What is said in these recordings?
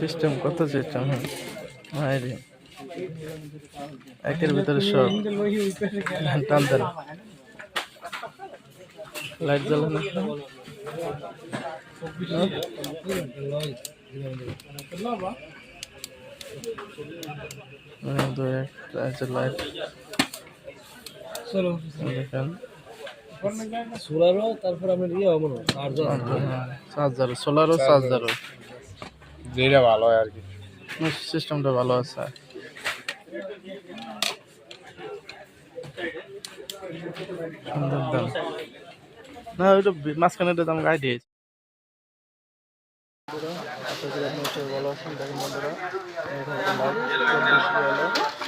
System কত system হ্যাঁ একের ভিতরে সব। টান দেন। লাইট জ্বালে না। দুই একটা আছে লাইট। দেখেন। সোলারও তারপর আপনার ইয়ে হবে চার্জার। চার্জার সোলারও চার্জারও। যেটা ভালো হয় আর কি। সিস্টেমটা ভালো আছে না ওইটা মাঝখানে দাম গাই দিয়েছে। ভালো আছেন দেখেন বন্ধুরা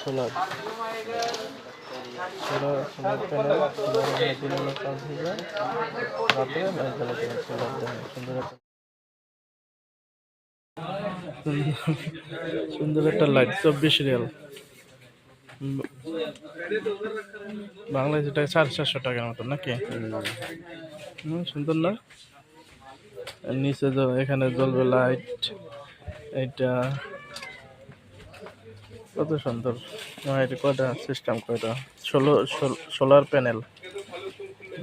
সোলার সুন্দর সুন্দর একটা লাইট চব্বিশ রিয়াল। বাংলাদেশ টাকা সাড়ে চারশো টাকার মতো নাকি? সুন্দর না? নিচে এখানে জ্বলবে লাইট এটা কত সুন্দর কয়টা সিস্টেম কয়টা ষোলো সোলার প্যানেল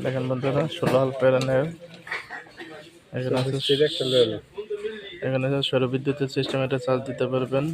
দেখেন বন্ধুরা সোলার প্যানেল এখানে এখানে আছে সৌর বিদ্যুতের সিস্টেম এটা চার্জ দিতে পারবেন